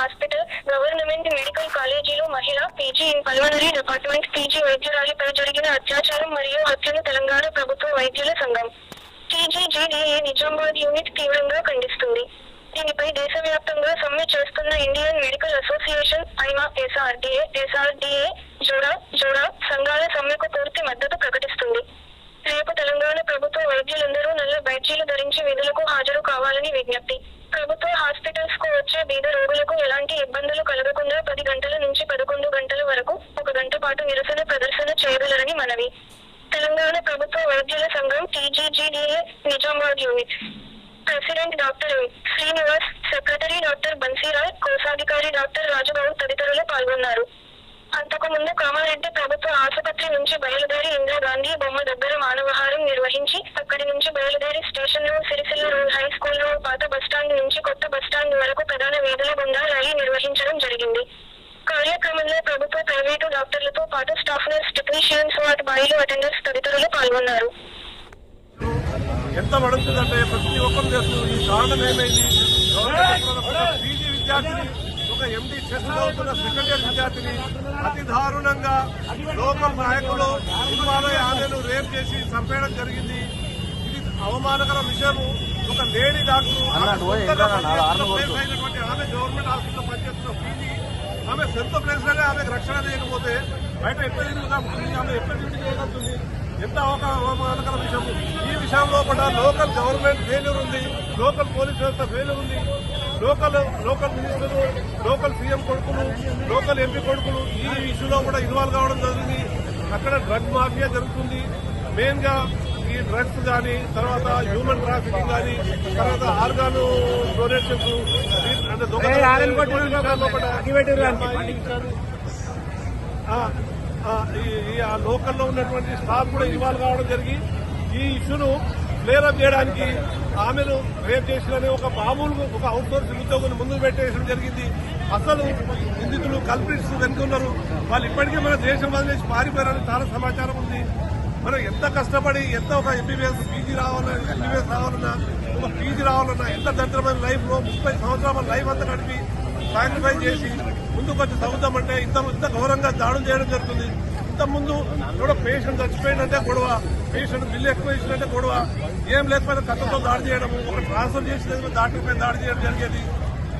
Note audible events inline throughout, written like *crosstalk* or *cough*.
Government hospital government medical కాలేజీలో మహిళ PG in pulmonary department PG వైద్యురాలిపై జరిగిన అత్యాచారం మరియు హత్యను తెలంగాణ ప్రభుత్వ వైద్యుల సంఘం. టీజీజీడీఏ నిజామాబాద్ యూనిట్ తీవ్రంగా ఖండిస్తుంది. దీనిపై దేశవ్యాప్తంగా సమ్మె చేస్తున్న Indian Medical Association IMA SRDA SRDA JUDA JUDA సంఘాల సమ్మెకు పూర్తి మద్దతు ప్రకటిస్తుంది. రేపు తెలంగాణ ప్రభుత్వ వైద్యులందరూ నల్ల బ్యాడ్జీలు ధరించి విధులకు Nizamabad unit president doctor Srinivas secretary doctor Bansirai కోశాధికారి డాక్టర్ రాజుబాబు తదితరులు పాల్గొన్నారు. అంతకుముందు కామారెడ్డి ప్రభుత్వ ఆసుపత్రి నుంచి బయలుదేరి ఇందిరాగాంధీ బొమ్మ దగ్గర మానవహారం నిర్వహించి అక్కడి నుంచి బయలుదేరి స్టేషన్లో సిరిసిల్ల రూల్ హై స్కూల్లో పాత బస్టాండ్ నుంచి కొత్త బస్టాండ్ వరకు ప్రధాన వీధుల గుండా ర్యాలీ నిర్వహించడం జరిగింది. కార్యక్రమంలో ప్రభుత్వ ప్రైవేటు డాక్టర్లతో పాటు స్టాఫ్ నర్స్ టెక్నీషియన్స్ వాటి బాయిలు అటెండర్స్ తదితరులు పాల్గొన్నారు. ఎంత పడుతుందంటే ప్రతి ఒక్కరు చేస్తుంది ఈ కారణం ఏమైంది? పీజీ విద్యార్థిని ఒక ఎండి చెస్ చదువుతున్న సెకండ్ ఇయర్ విద్యార్థిని అతి దారుణంగా లోకల్ నాయకులు హిమాలయ ఆమెను రేప్ చేసి చంపేయడం జరిగింది. ఇది అవమానకర విషయము. ఒక లేడీ డాక్టర్ అయినటువంటి ఆమె గవర్నమెంట్ హాస్పిటల్ పనిచేస్తున్న పీజీ. ఆమె సొంత ప్లేస్లోనే ఆమెకు రక్షణ లేకపోతే బయట తిరుగుతుంది ఆమె డ్యూటీ చేయగలుగుతుంది ఎంత అవమానకర విషయం. ఈ విషయంలో కూడా లోకల్ గవర్నమెంట్ ఫెయిల్యూర్ ఉంది. లోకల్ పోలీస్ వ్యవస్థ ఫెయిల్యూర్ ఉంది. లోకల్ లోకల్ మినిస్టర్లు లోకల్ సీఎం కొడుకులు లోకల్ ఎంపీ కొడుకులు ఈ ఇష్యూలో కూడా ఇన్వాల్వ్ కావడం జరిగింది. అక్కడ డ్రగ్ మాఫియా జరుగుతుంది. మెయిన్గా ఈ డ్రగ్స్ కానీ తర్వాత హ్యూమన్ ట్రాఫికింగ్ కానీ తర్వాత ఆర్గాన్ డొనేషన్స్ అంటే ఆ, ఈ- లోకల్లో ఉన్నటువంటి స్టాఫ్ కూడా ఇన్వాల్వ్ కావడం జరిగి ఈ ఇష్యూను క్లియరప్ చేయడానికి ఆమెను రేప్ చేసిన ఒక మామూలు ఒక అవుట్ సోర్స్ ఉద్యోగులు ముందు పెట్టేయడం జరిగింది. అసలు నిందితులు కల్పిట్స్ వెనుకున్నారు వాళ్ళు ఇప్పటికే మన దేశం వదిలేసి పారిపోయారని చాలా సమాచారం ఉంది. మనం ఎంత కష్టపడి ఎంత ఒక ఎంబీబీఎస్ పీజీ రావాలన్నా ఎంబీబీఎస్ రావాలన్నా ఒక పీజీ రావాలన్నా ఎంత దరిద్రమైన లైఫ్లో ముప్పై సంవత్సరాల లైఫ్ అంతా గడిపి సాక్రిఫైస్ చేసి ముందుకు వచ్చి చదువుతామంటే ఇంత ఇంత ఘోరంగా దాడులు చేయడం జరుగుతుంది. ఇంత ముందు కూడా పేషెంట్ చచ్చిపోయిందంటే గొడవ పేషెంట్ బిల్లు ఎక్కువ ఇచ్చినంటే గొడవ. ఏం లేకపోయినా కథతో దాడి చేయడం ఒక ట్రాన్స్ఫర్ చేసిన దాటిపై దాడి చేయడం జరిగేది.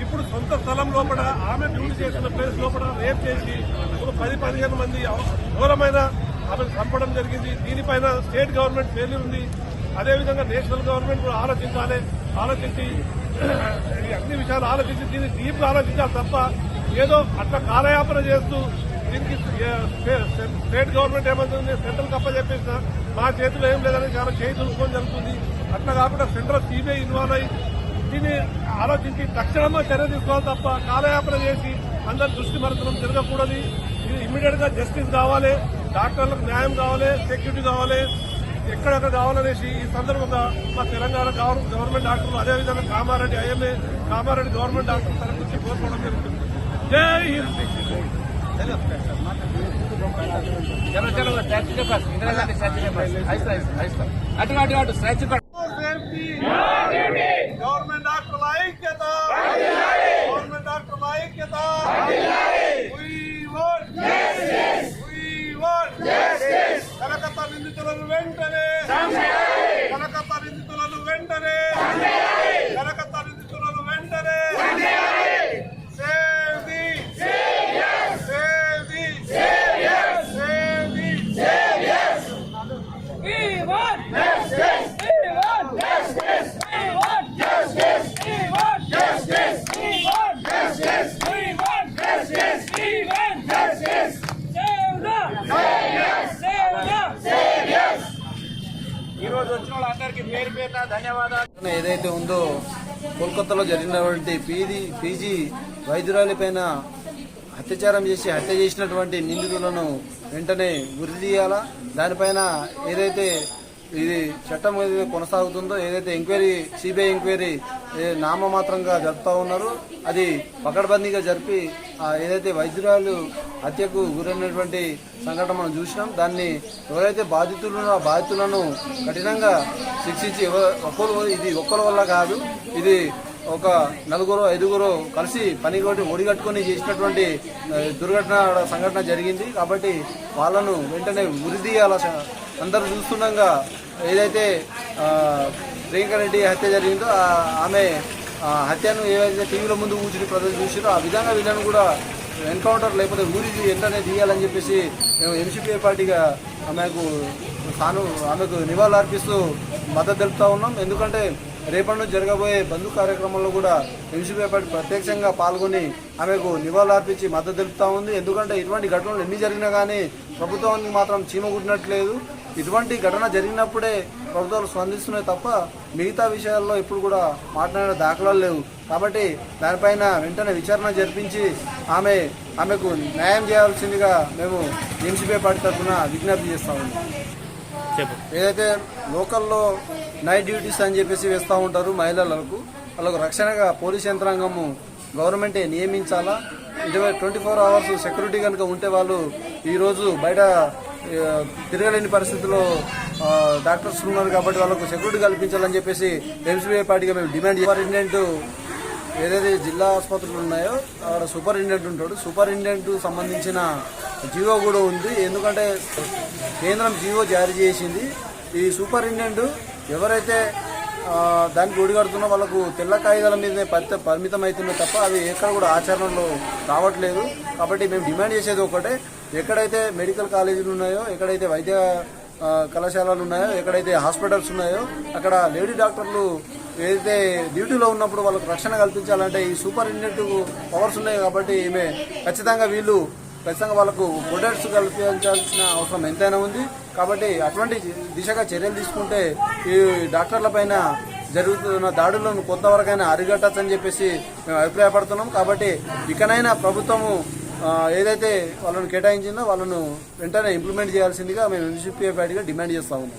ఇప్పుడు సొంత స్థలం లోపల ఆమె డ్యూటీ చేసిన ప్లేస్ లోపల రేప్ చేసి ఒక పది పదిహేను మంది ఘోరమైన ఆమెను చంపడం జరిగింది. దీనిపైన స్టేట్ గవర్నమెంట్ ఫెయిల్యూర్ ఉంది. అదేవిధంగా నేషనల్ గవర్నమెంట్ కూడా ఆలోచించాలి. ఆలోచించి *clears throat* విషయాలు ఆలోచించి దీన్ని డీప్ ఆలోచించాలి తప్ప ఏదో అట్లా కాలయాపన చేస్తూ దీనికి స్టేట్ గవర్నమెంట్ ఏమంటుంది? సెంట్రల్ కప్ప చెప్పేసిన మా చేతిలో ఏం లేదని చాలా చేయి దులుపుకొని జరుగుతుంది. అట్లా కాకుండా సెంట్రల్ సిబిఐ ఇన్వాల్వ్ అయ్యి దీన్ని ఆలోచించి తక్షణమే చర్య తీసుకోవాలి తప్ప కాలయాపన చేసి అందరి దృష్టి మరచడం జరగకూడదు. ఇది ఇమ్మీడియట్గా జస్టిస్ కావాలి డాక్టర్లకు న్యాయం కావాలి సెక్యూరిటీ కావాలి. ఎక్కడెక్కడ కావాలనేసి ఈ సందర్భంగా మా తెలంగాణ గవర్నమెంట్ డాక్టర్లు అదేవిధంగా Kamareddy IMA Kamareddy government doctor తరఫు నుంచి కోరుకోవడం జరుగుతుంది. అటు అటు అటు స్టాచ్యూ ఏదైతే ఉందో కోల్కతాలో జరిగినటువంటి పీజీ పీజీ వైద్యురాలి పైన అత్యాచారం చేసి హత్య చేసినటువంటి నిందితులను వెంటనే గురి తీయాలా దానిపైన ఏదైతే ఇది చట్టం ఏదైతే కొనసాగుతుందో ఏదైతే ఎంక్వైరీ సిబిఐ ఎంక్వైరీ నామమాత్రంగా జరుపుతూ ఉన్నారు అది పకడ్బందీగా జరిపి ఏదైతే వైద్యురాలు హత్యకు గురైనటువంటి సంఘటన మనం చూసినాం దాన్ని ఎవరైతే బాధితులు ఆ బాధితులను కఠినంగా శిక్షించి ఒక్కరు ఇది ఒక్కరి వల్ల కాదు ఇది ఒక నలుగురు ఐదుగురు కలిసి పని కొట్టి ఒడిగట్టుకొని చేసినటువంటి దుర్ఘటన సంఘటన జరిగింది. కాబట్టి వాళ్ళను వెంటనే ఉరిదీయాల అందరూ చూస్తుండగా ఏదైతే ప్రియాంక రెడ్డి హత్య జరిగిందో ఆమె హత్యను ఏవైతే టీవీలో ముందు కూర్చుని ప్రజలు చూసారో ఆ విధంగా విధానం కూడా ఎన్కౌంటర్ లేకపోతే ఊరి వెంటనే తీయాలని చెప్పేసి మేము ఎంసీపీ పార్టీగా ఆమెకు తాను ఆమెకు నివాళులు అర్పిస్తూ మద్దతు తెలుపుతా ఉన్నాం. ఎందుకంటే రేపటి నుంచి జరగబోయే బంధు కార్యక్రమంలో కూడా ఎంసీపీ పార్టీ ప్రత్యక్షంగా పాల్గొని ఆమెకు నివాళులర్పించి మద్దతు తెలుపుతా ఉంది. ఎందుకంటే ఇటువంటి ఘటనలు ఎన్ని జరిగినా కానీ ప్రభుత్వానికి మాత్రం చీమగుట్టినట్లేదు ఇటువంటి ఘటన జరిగినప్పుడే ప్రభుత్వాలు స్పందిస్తున్నాయి తప్ప మిగతా విషయాల్లో ఇప్పుడు కూడా మాట్లాడిన దాఖలాలు లేవు. కాబట్టి దానిపైన వెంటనే విచారణ జరిపించి ఆమె ఆమెకు న్యాయం చేయాల్సిందిగా మేము ఎంసీపీ పార్టీ తరఫున విజ్ఞప్తి చేస్తా ఉన్నాం. ఏదైతే లోకల్లో నైట్ డ్యూటీస్ అని చెప్పేసి వేస్తూ ఉంటారు మహిళలకు వాళ్ళకు రక్షణగా పోలీస్ యంత్రాంగము గవర్నమెంటే నియమించాలా? ఇరవై ట్వంటీ ఫోర్ అవర్స్ సెక్యూరిటీ కనుక ఉంటే వాళ్ళు ఈరోజు బయట తిరగలేని పరిస్థితుల్లో డాక్టర్స్ ఉన్నారు కాబట్టి వాళ్ళకు సెక్యూరిటీ కల్పించాలని చెప్పేసి ఎంసీబీఐ పార్టీగా మేము డిమాండ్ సూపరింటెండెంట్ ఏదైతే జిల్లా ఆసుపత్రులు ఉన్నాయో అక్కడ సూపరింటెండెంట్ ఉంటాడు. సూపరింటెండెంట్ సంబంధించిన జీవో కూడా ఉంది. ఎందుకంటే కేంద్రం జీవో జారీ చేసింది. ఈ సూపరింటెండెంట్ ఎవరైతే దానికి ఒడిగడుతున్న వాళ్ళకు తెల్ల కాగితాల మీదనే పరిత పరిమితం అవుతున్నాయి తప్ప అవి ఎక్కడ కూడా ఆచరణలో రావట్లేదు. కాబట్టి మేము డిమాండ్ చేసేది ఒకటే. ఎక్కడైతే మెడికల్ కాలేజీలు ఉన్నాయో ఎక్కడైతే వైద్య కళాశాలలు ఉన్నాయో ఎక్కడైతే హాస్పిటల్స్ ఉన్నాయో అక్కడ లేడీ డాక్టర్లు ఏదైతే డ్యూటీలో ఉన్నప్పుడు వాళ్ళకు రక్షణ కల్పించాలంటే ఈ సూపరింటెండెంట్ పవర్స్ ఉన్నాయి కాబట్టి ఈమె ఖచ్చితంగా వీళ్ళు ఖచ్చితంగా వాళ్ళకు ప్రొడక్ట్స్ కల్పించాల్సిన అవసరం ఎంతైనా ఉంది. కాబట్టి అటువంటి దిశగా చర్యలు తీసుకుంటే ఈ డాక్టర్ల పైన జరుగుతున్న దాడులను కొంతవరకైనా అరిగట్టచ్చని చెప్పేసి మేము అభిప్రాయపడుతున్నాం. కాబట్టి ఇకనైనా ప్రభుత్వము ఏదైతే వాళ్ళను కేటాయించిందో వాళ్ళను వెంటనే ఇంప్లిమెంట్ చేయాల్సిందిగా మేము ఎన్సీపీఐ పార్టీగా డిమాండ్ చేస్తా ఉన్నాం.